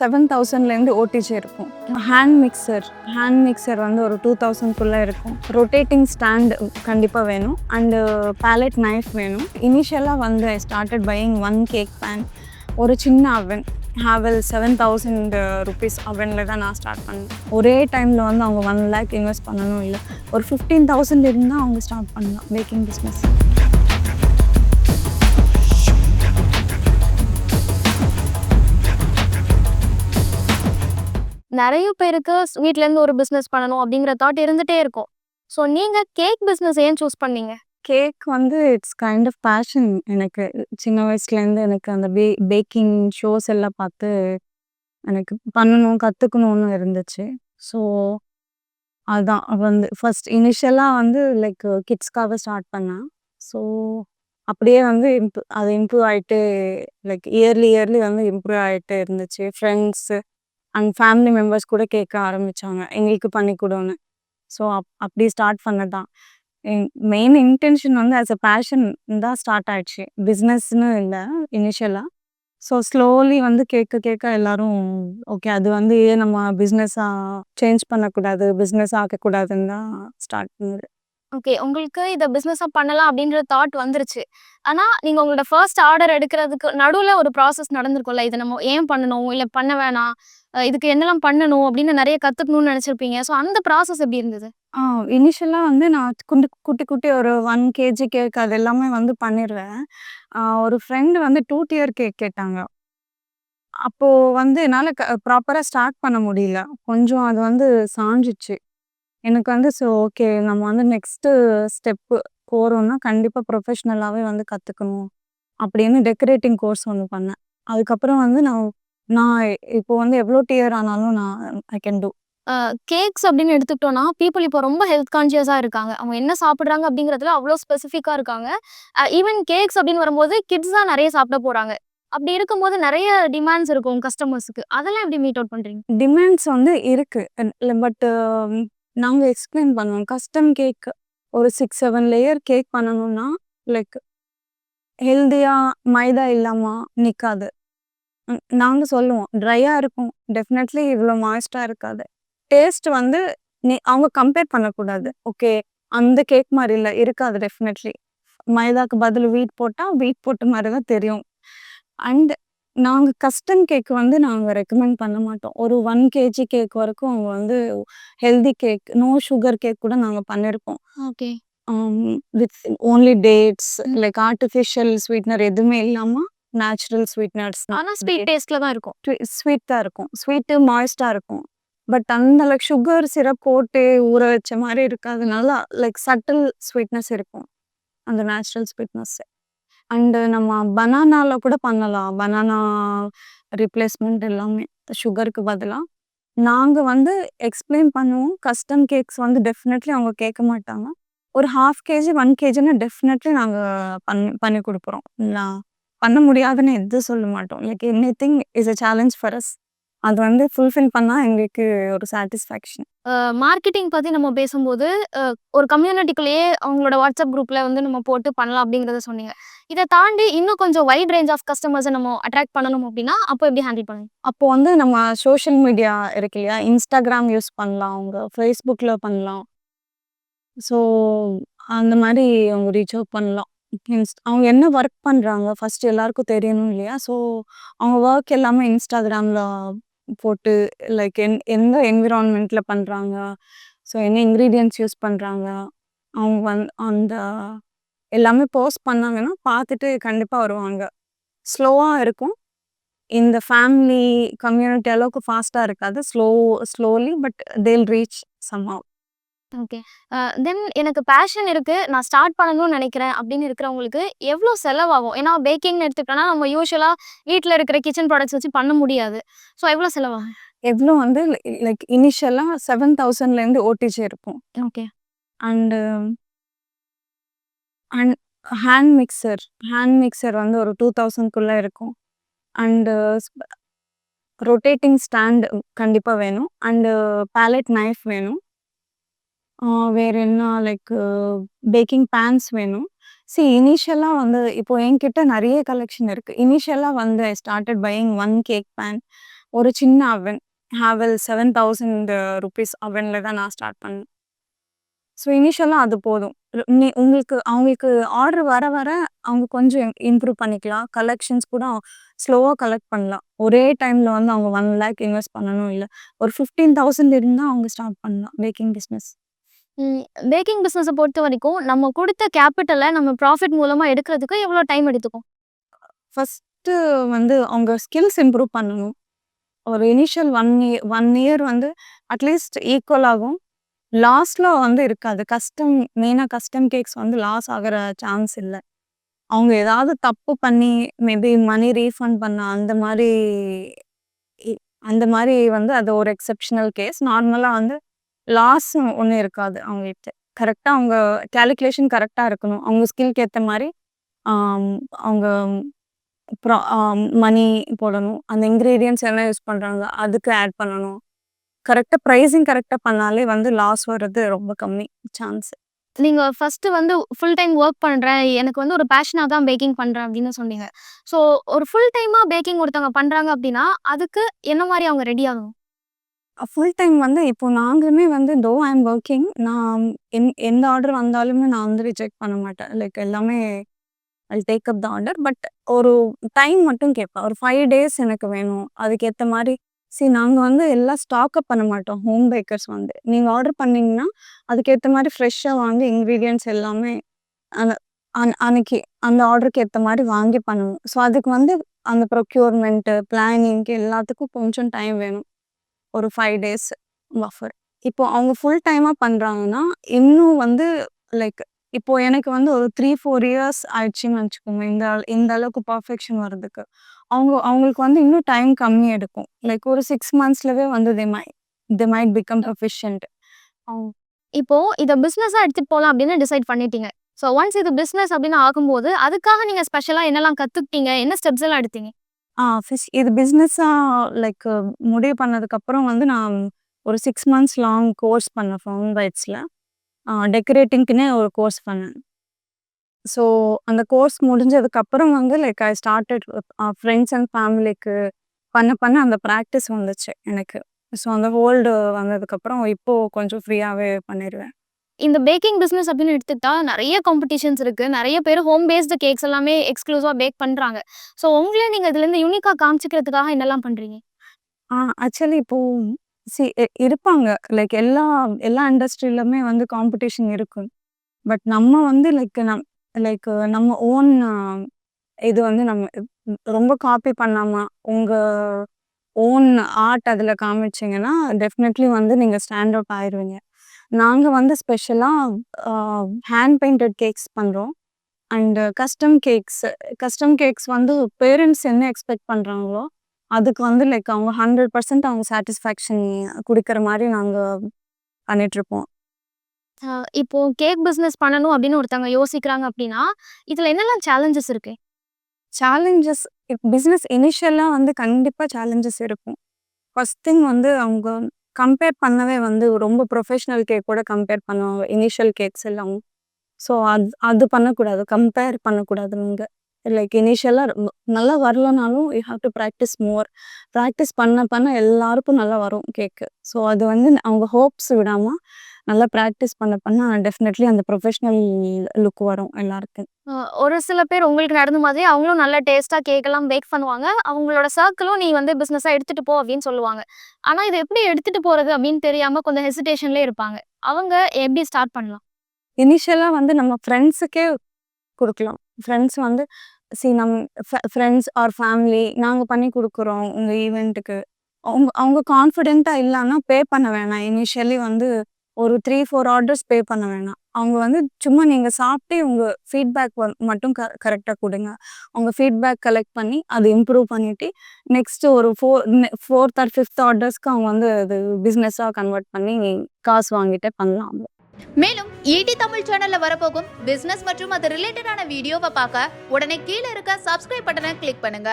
Seven தௌசண்ட்லேருந்து OTG இருக்கும். Hand mixer hand mixer வந்து ஒரு டூ தௌசண்ட்குள்ளே இருக்கும். ரொட்டேட்டிங் ஸ்டாண்ட் கண்டிப்பாக வேணும். அண்டு பேலட் நைஃப் வேணும். இனிஷியலாக வந்து I started buying one cake pan ஒரு சின்ன அவன் ஹேவல் செவன் தௌசண்ட் ருபீஸ் அவனில் தான் நான் ஸ்டார்ட் பண்ணேன். ஒரே டைமில் வந்து அவங்க ஒன் லேக் இன்வெஸ்ட் பண்ணணும் இல்லை. ஒரு ஃபிஃப்டீன் தௌசண்ட் இருந்தால் அவங்க ஸ்டார்ட் பண்ணலாம் பேக்கிங் பிஸ்னஸ் நிறைய பேருக்கு வீட்டிலேருந்து ஒரு பிஸ்னஸ் பண்ணணும் அப்படிங்கிற தாட் இருந்துகிட்டே இருக்கும். ஸோ நீங்கள் கேக் பிஸ்னஸ் ஏன் சூஸ் பண்ணீங்க? கேக் வந்து இட்ஸ் கைண்ட் ஆஃப் பேஷன் எனக்கு. சின்ன வயசுலேருந்து எனக்கு அந்த பே பேக்கிங் ஷோஸ் எல்லாம் பார்த்து எனக்கு பண்ணணும் கற்றுக்கணும்னு இருந்துச்சு. ஸோ அதுதான் வந்து ஃபர்ஸ்ட் இனிஷியலாக வந்து லைக் கிட்ஸ்க்காக ஸ்டார்ட் பண்ணேன். ஸோ அப்படியே வந்து இம்ப்ரூ அது இம்ப்ரூவ் ஆகிட்டு லைக் இயர்லி இயர்லி வந்து இம்ப்ரூவ் ஆகிட்டு இருந்துச்சு. ஃப்ரெண்ட்ஸு அண்ட் ஃபேமிலி மெம்பர்ஸ் கூட கேட்க ஆரம்பித்தாங்க எங்களுக்கு பண்ணி கொடுன்னு ஸோ அப் அப்படி ஸ்டார்ட் பண்ணதான். மெயின் இன்டென்ஷன் வந்து ஆஸ் அ பேஷன் தான் ஸ்டார்ட் ஆயிடுச்சு. பிஸ்னஸ்னு இல்லை இனிஷியலாக ஸோ ஸ்லோலி வந்து கேட்க கேட்க எல்லாரும் ஓகே அது வந்து ஏன் நம்ம பிஸ்னஸாக சேஞ்ச் பண்ணக்கூடாது பிஸ்னஸ் ஆக்கக்கூடாதுன்னு தான் ஸ்டார்ட் பண்ணுது. ஓகே உங்களுக்கு இதை பிஸ்னஸாக பண்ணலாம் அப்படின்ற தாட் வந்துருச்சு. ஆனால் நீங்கள் உங்களோட ஃபர்ஸ்ட் ஆர்டர் எடுக்கிறதுக்கு நடுவில் ஒரு ப்ராசஸ் நடந்திருக்கும்ல. இதை நம்ம ஏன் பண்ணணும்? இல்லை பண்ண வேணாம். இதுக்கு என்னெல்லாம் பண்ணணும்? அப்படின்னு நிறைய கற்றுக்கணும்னு நினச்சிருப்பீங்க. ஸோ அந்த ப்ராசஸ் எப்படி இருந்தது? ஆ இனிஷியலாக வந்து நான் குண்டு குட்டி குட்டி ஒரு ஒன் கேஜி கேக் அது எல்லாமே வந்து பண்ணிடுவேன் ஒரு ஃப்ரெண்டு வந்து டூ டியர் கேக் கேட்டாங்க. அப்போது வந்து என்னால் ப்ராப்பராக ஸ்டார்ட் பண்ண முடியல. கொஞ்சம் அது வந்து சாஞ்சிச்சு. எனக்கு வந்து ஸோ ஓகே நம்ம வந்து நெக்ஸ்ட்டு ஸ்டெப்பு போகிறோம்னா கண்டிப்பாக ப்ரொஃபஷ்னலாகவே வந்து கற்றுக்கணும் அப்படின்னு டெக்கரேட்டிங் கோர்ஸ் ஒன்று பண்ணேன். அதுக்கப்புறம் வந்து நான் நான் இப்போ வந்து எவ்வளோ டியர் ஆனாலும் நான் ஐ கேன் டூ கேக்ஸ் அப்படின்னு எடுத்துக்கிட்டோம்னா பீப்புள் இப்போ ரொம்ப ஹெல்த் கான்ஷியஸாக இருக்காங்க. அவங்க என்ன சாப்பிட்றாங்க அப்படிங்கிறதுல அவ்வளோ ஸ்பெசிஃபிக்காக இருக்காங்க. ஈவன் கேக்ஸ் அப்படின்னு வரும்போது கிட்ஸ் தான் நிறைய சாப்பிட போகிறாங்க அப்படி இருக்கும்போது நிறைய டிமாண்ட்ஸ் இருக்கும் கஸ்டமர்ஸுக்கு அதெல்லாம் எப்படி மீட் அவுட் பண்ணுறீங்க டிமாண்ட்ஸ் வந்து இருக்கு. பட் நாங்கள் எக்ஸ்பிளைன் பண்ணுவோம் கஸ்டம் கேக் ஒரு சிக்ஸ் செவன் லேயர் கேக் பண்ணணும்னா லைக் ஹெல்த்தியாக மைதா இல்லாமல் நிற்காது நாங்கள் சொல்லுவோம். ட்ரையாக இருக்கும். டெஃபினெட்லி இவ்வளோ மாய்ஸ்டாக இருக்காது. டேஸ்ட் வந்து நீ அவங்க கம்பேர் பண்ணக்கூடாது. ஓகே அந்த கேக் மாதிரி இல்லை. இருக்காது டெஃபினெட்லி மைதாக்கு பதில் வீட் போட்டால் வீட் போட்ட மாதிரி தான் தெரியும். அண்ட் நாங்கள் கஸ்டம் கேக் வந்து நாங்கள் ரெக்கமெண்ட் பண்ண மாட்டோம். ஒரு ஒன் கேஜி கேக் வரைக்கும் அவங்க வந்து healthy cake no sugar cake கூட நாங்கள் பண்ணியிருக்கோம் okay with only dates like artificial sweetener எதுவுமே இல்லாமல் நேச்சுரல் ஸ்வீட்னர்ஸ் ஆனால் ஸ்வீட் டேஸ்ட்டில் தான் இருக்கும். ஸ்வீட் தான் இருக்கும். ஸ்வீட்டு மாய்ஸ்டாக இருக்கும். பட் அந்த லைக் சுகர் சிரப் போட்டு ஊற வச்ச மாதிரி இருக்காதனால லைக் சட்டில் ஸ்வீட்னஸ் இருக்கும். அந்த நேச்சுரல் ஸ்வீட்னஸ் அண்டு நம்ம பனானால கூட பண்ணலாம். பனானா ரிப்ளேஸ்மெண்ட் எல்லாமே. சுகருக்கு பதிலாக நாங்கள் வந்து எக்ஸ்பிளைன் பண்ணுவோம். கஸ்டம் கேக்ஸ் வந்து டெஃபினெட்லி அவங்க கேட்க மாட்டாங்க. ஒரு ஹாஃப் கேஜி ஒன் கேஜின்னு டெஃபினெட்லி நாங்கள் பண்ணி பண்ணி கொடுக்குறோம் நான் பண்ண முடியாதுன்னு எதுவும் சொல்ல மாட்டோம். Like any thing is a challenge for us அது வந்து ஃபுல்ஃபில் பண்ணால் எங்களுக்கு ஒரு சாட்டிஸ்ஃபேக்ஷன் மார்க்கெட்டிங் பற்றி நம்ம பேசும்போது ஒரு கம்யூனிட்டிக்குள்ளேயே அவங்களோட வாட்ஸ்அப் குரூப்பில் வந்து நம்ம போட்டு பண்ணலாம் அப்படிங்கிறத சொன்னீங்க. இதை தாண்டி இன்னும் கொஞ்சம் வைட் ரேஞ்ச் ஆஃப் கஸ்டமர்ஸை நம்ம அட்ராக்ட் பண்ணணும் அப்படின்னா அப்போ எப்படி ஹேண்டில் பண்ணுங்க அப்போ வந்து நம்ம சோஷியல் மீடியா இருக்கு இல்லையா? இன்ஸ்டாகிராம் யூஸ் பண்ணலாம் அவங்க ஃபேஸ்புக்கில் பண்ணலாம். ஸோ அந்த மாதிரி அவங்க ரீச் அவுட் பண்ணலாம். அவங்க என்ன ஒர்க் பண்ணுறாங்க ஃபர்ஸ்ட் எல்லாருக்கும் தெரியணும் இல்லையா? ஸோ அவங்க ஒர்க் எல்லாமே இன்ஸ்டாகிராமில் போட்டு லைக் என் எந்த என்விரான்மெண்ட்டில் பண்ணுறாங்க ஸோ என்ன இன்க்ரீடியன்ட்ஸ் யூஸ் பண்ணுறாங்க அவங்க வந் அந்த எல்லாமே போஸ்ட் பண்ணாங்கன்னா பார்த்துட்டு கண்டிப்பாக வருவாங்க. ஸ்லோவாக இருக்கும். இந்த ஃபேமிலி கம்யூனிட்டி அளவுக்கு ஃபாஸ்ட்டாக இருக்காது. Slow slowly but they'll reach somehow okay. Then எனக்கு பேஷன் இருக்கு. நான் ஸ்டார்ட் பண்ணணும்னு நினைக்கிறேன். அப்படின்னு இருக்கிறவங்களுக்கு எவ்வளோ செலவாகும்? ஏன்னா பேக்கிங்னு எடுத்துக்கிட்டோம்னா நம்ம யூஸ்வலாக வீட்டில் இருக்கிற கிச்சன் ப்ராடக்ட்ஸ் வச்சு பண்ண முடியாது. ஸோ எவ்வளோ செலவாகும்? எவ்வளோ வந்து லைக் இனிஷியலாக செவன் தௌசண்ட்லேருந்து ஓடிஜி இருக்கும். Okay. And and hand mixer hand mixer வந்து ஒரு டூ தௌசண்ட்குள்ளே இருக்கும். அண்டு ரொட்டேட்டிங் ஸ்டாண்ட் கண்டிப்பாக வேணும். அண்டு பேலட் நைஃப் வேணும். வேறு வேற என்ன லைக் பேக்கிங் பேன்ஸ் வேணும். சி இனிஷியலாக வந்து இப்போ என்கிட்ட நிறைய கலெக்ஷன் இருக்குது இனிஷியலாக வந்து I started buying one cake pan ஒரு சின்ன அவன் ஹேவல் செவன் தௌசண்ட் ருபீஸ் அவனில் தான் நான் ஸ்டார்ட் பண்ணேன். ஸோ இனிஷியலாக அது போதும். நீ உங்களுக்கு அவங்களுக்கு ஆர்டர் வர வர அவங்க கொஞ்சம் இம்ப்ரூவ் பண்ணிக்கலாம். கலெக்ஷன்ஸ் கூட ஸ்லோவாக கலெக்ட் பண்ணலாம். ஒரே டைமில் வந்து அவங்க ஒன் லேக் இன்வெஸ்ட் பண்ணணும் இல்லை. ஒரு ஃபிஃப்டீன் தௌசண்ட் இருந்தால் அவங்க ஸ்டார்ட் பண்ணலாம் பேக்கிங் பிஸ்னஸ் பேக்கிங் பிஸ்னஸை பொறுத்த வரைக்கும் நம்ம கொடுத்த கேபிட்டலை நம்ம ப்ராஃபிட் மூலமாக எடுக்கிறதுக்கு எவ்வளோ டைம் எடுத்துக்கும்? ஃபஸ்ட்டு வந்து அவங்க ஸ்கில்ஸ் இம்ப்ரூவ் பண்ணணும். ஒரு initial one year one year வந்து அட்லீஸ்ட் ஈக்குவல் ஆகும். லாஸில் வந்து இருக்காது. கஸ்டம் மெயினாக கஸ்டம் கேக்ஸ் வந்து லாஸ் ஆகிற சான்ஸ் இல்லை. அவங்க ஏதாவது தப்பு பண்ணி மேபி மணி ரீஃபண்ட் பண்ண அந்த மாதிரி அந்த மாதிரி வந்து அது ஒரு எக்ஸப்ஷனல் கேஸ் நார்மலாக வந்து லாஸ் ஒன்றும் இருக்காது அவங்ககிட்ட. கரெக்டாக அவங்க கேல்குலேஷன் கரெக்டாக இருக்கணும். அவங்க ஸ்கில்க்கு ஏற்ற மாதிரி அவங்க ப்ரா மணி போடணும். அந்த இன்க்ரீடியன்ஸ் என்ன யூஸ் பண்ணுறாங்க அதுக்கு ஆட் பண்ணணும். கரெக்டாக ப்ரைஸிங் கரெக்டாக பண்ணாலே வந்து லாஸ் வர்றது ரொம்ப கம்மி சான்ஸ் நீங்கள் ஃபஸ்ட்டு வந்து ஃபுல் டைம் ஒர்க் பண்ணுறேன் எனக்கு வந்து ஒரு பேஷனாக தான் பேக்கிங் பண்ணுறேன் அப்படின்னு சொன்னீங்க. ஸோ ஒரு ஃபுல் டைமாக பேக்கிங் ஒருத்தவங்க பண்ணுறாங்க அப்படின்னா அதுக்கு என்ன மாதிரி அவங்க ரெடி ஆகணும்? ஃபுல் டைம் வந்து இப்போ நாங்களுமே வந்து தோ ஐ எம் ஒர்க்கிங் நான் என் எந்த ஆர்டர் வந்தாலுமே நான் வந்து ரிஜெக்ட் பண்ண மாட்டேன். லைக் எல்லாமே I take up the order but ஒரு டைம் மட்டும் கேட்பேன் ஒரு ஃபைவ் டேஸ் எனக்கு வேணும். அதுக்கேற்ற மாதிரி சரி நாங்கள் வந்து எல்லாம் ஸ்டாக்அப் பண்ண மாட்டோம். ஹோம் பேக்கர்ஸ் வந்து. நீங்கள் ஆர்டர் பண்ணிங்கன்னா அதுக்கேற்ற மாதிரி ஃப்ரெஷ்ஷாக வாங்கி இன்க்ரீடியன்ஸ் எல்லாமே அந்த அன் அன்னைக்கு அந்த ஆர்டருக்கு ஏற்ற மாதிரி வாங்கி பண்ணணும். ஸோ அதுக்கு வந்து அந்த ப்ரொக்யூர்மெண்ட்டு பிளானிங்க்கு எல்லாத்துக்கும் கொஞ்சம் டைம் வேணும். ஒரு ஃபைவ் டேஸ் பஃபர் இப்போ அவங்க ஃபுல் டைமாக பண்ணுறாங்கன்னா இன்னும் வந்து லைக் இப்போ எனக்கு வந்து ஒரு த்ரீ ஃபோர் இயர்ஸ் ஆயிடுச்சுன்னு வச்சுக்கோங்க இந்த இந்த அளவுக்கு பர்ஃபெக்ஷன் வர்றதுக்கு. அவங்க அவங்களுக்கு வந்து இன்னும் டைம் கம்மி எடுக்கும். லைக் ஒரு சிக்ஸ் மந்த்ஸ்லவே வந்து they my they might become proficient இப்போ இதை பிஸ்னஸாக எடுத்துகிட்டு போகலாம் அப்படின்னு டிசைட் பண்ணிட்டீங்க. ஸோ ஒன்ஸ் இது பிஸ்னஸ் அப்படின்னு ஆகும்போது அதுக்காக நீங்கள் ஸ்பெஷலாக என்னெல்லாம் கற்றுக்கிட்டீங்க என்ன ஸ்டெப்ஸ் எல்லாம் எடுத்தீங்க? ஆ ஃபிஷ் இது பிஸ்னஸாக லைக் முடிவு பண்ணதுக்கப்புறம் வந்து நான் ஒரு சிக்ஸ் மந்த்ஸ் லாங் கோர்ஸ் பண்ணேன் ஃபவுண்ட் பைட்ஸில் டெக்கரேட்டிங்க்குன்னே ஒரு கோர்ஸ் பண்ணேன். ஸோ அந்த கோர்ஸ் முடிஞ்சதுக்கப்புறம் வந்து like I started friends and ஃபேமிலிக்கு பண்ண பண்ண அந்த ப்ராக்டிஸ் வந்துச்சு எனக்கு. ஸோ அந்த ஹோல்டு வந்ததுக்கப்புறம் இப்போது கொஞ்சம் ஃப்ரீயாகவே பண்ணிடுவேன் இந்த பேக்கிங் பிஸ்னஸ் அப்படின்னு எடுத்துக்கிட்டா நிறைய காம்படிஷன்ஸ் இருக்குது நிறைய பேர் ஹோம் பேஸ்டு கேக்ஸ் எல்லாமே எக்ஸ்க்ளூசிவாக பேக் பண்ணுறாங்க ஸோ உங்களே நீங்கள் இதுலேருந்து யூனிக்காக காமிச்சிக்கிறதுக்காக என்னெல்லாம் பண்ணுறீங்க ஆ ஆக்சுவலி இப்போ சி இருப்பாங்க லைக் எல்லா எல்லா இண்டஸ்ட்ரியிலுமே வந்து காம்படிஷன் இருக்கும் பட் நம்ம வந்து லைக் நம் லைக் நம்ம ஓன் இது வந்து நம்ம ரொம்ப காப்பி பண்ணாம உங்க ஓன் ஆர்ட் அதில் காமிச்சிங்கன்னா டெஃபினெட்லி வந்து நீங்கள் ஸ்டாண்ட் அவுட் ஆயிடுவீங்க நாங்கள் வந்து ஸ்பெஷலாக ஹேண்ட் பெயிண்டட் கேக்ஸ் பண்ணுறோம் and custom cakes custom cakes வந்து பேரண்ட்ஸ் என்ன எக்ஸ்பெக்ட் பண்ணுறாங்களோ அதுக்கு வந்து லைக் அவங்க ஹண்ட்ரட் பர்சன்ட் அவங்க சாட்டிஸ்ஃபேக்ஷன் கொடுக்குற மாதிரி நாங்கள் பண்ணிகிட்ருப்போம் இப்போ கேக் பிஸ்னஸ் பண்ணணும் அப்படின்னு ஒருத்தவங்க யோசிக்கிறாங்க அப்படின்னா இதில் என்னெல்லாம் சேலஞ்சஸ் இருக்கு? சேலஞ்சஸ் பிஸ்னஸ் இனிஷியலாக வந்து கண்டிப்பாக சேலஞ்சஸ் இருக்கும். ஃபர்ஸ்ட் திங் வந்து அவங்க கம்பேர் பண்ணவே வந்து ரொம்ப ப்ரொஃபஷ்னல் கேக் கூட கம்பேர் பண்ணுவாங்க. இனிஷியல் கேக்ஸ் எல்லாம். ஸோ அது அது பண்ணக்கூடாது. கம்பேர் பண்ணக்கூடாது நீங்கள் லைக் இனிஷியலாக நல்லா வரலனாலும் you have to practice more practice பண்ண பண்ண எல்லாருக்கும் நல்லா வரும் கேக்கு ஸோ அது வந்து அவங்க ஹோப்ஸ் விடாமல் நல்லா ப்ராக்டிஸ் பண்ண பண்ண டெஃபினெட்லி அந்த ப்ரொஃபஷ்னல் லுக் வரும் எல்லாருக்கும். ஒரு சில பேர் உங்களுக்கு நடந்த மாதிரி அவங்களும் நல்ல டேஸ்ட்டாக கேக்கெல்லாம் பேக் பண்ணுவாங்க. அவங்களோட சர்க்கிளும் நீ வந்து பிஸ்னஸாக எடுத்துகிட்டு போ அப்படின்னு சொல்லுவாங்க. ஆனால் இது எப்படி எடுத்துகிட்டு போகிறது அப்படின்னு தெரியாமல் கொஞ்சம் ஹெசிடேஷன்லேயே இருப்பாங்க. அவங்க எப்படி ஸ்டார்ட் பண்ணலாம்? இனிஷியலாக வந்து நம்ம ஃப்ரெண்ட்ஸுக்கே கொடுக்கலாம். ஃப்ரெண்ட்ஸ் வந்து சி நம் ஃப்ரெண்ட்ஸ் ஆர் ஃபேமிலி நாங்கள் பண்ணி கொடுக்குறோம் உங்கள் ஈவெண்ட்டுக்கு அவங்க அவங்க கான்ஃபிடென்ட்டாக இல்லைன்னா பே பண்ண வேணாம். இனிஷியலி வந்து ஒரு த்ரீ ஃபோர் ஆர்டர்ஸ் பே பண்ண வேணாம். அவங்க வந்து சும்மா நீங்கள் சாப்பிட்டு உங்கள் ஃபீட்பேக் மட்டும் க கரெக்டாக கொடுங்க. அவங்க ஃபீட்பேக் கலெக்ட் பண்ணி அது இம்ப்ரூவ் பண்ணிவிட்டு நெக்ஸ்ட்டு ஒரு ஃபோர் ஃபோர்த் ஆர் ஃபிஃப்த் ஆர்டர்ஸ்க்கு அவங்க வந்து அது பிஸ்னஸாக கன்வெர்ட் பண்ணி காசு வாங்கிட்டே பண்ணலாம் மேலும் ஈடி தமிழ் சேனல்ல வரப்போகும் பிசினஸ் மற்றும் அது ரிலேட்டடான வீடியோவை பார்க்க உடனே கீழே இருக்க சப்ஸ்கிரைப் பட்டனை கிளிக் பண்ணுங்க.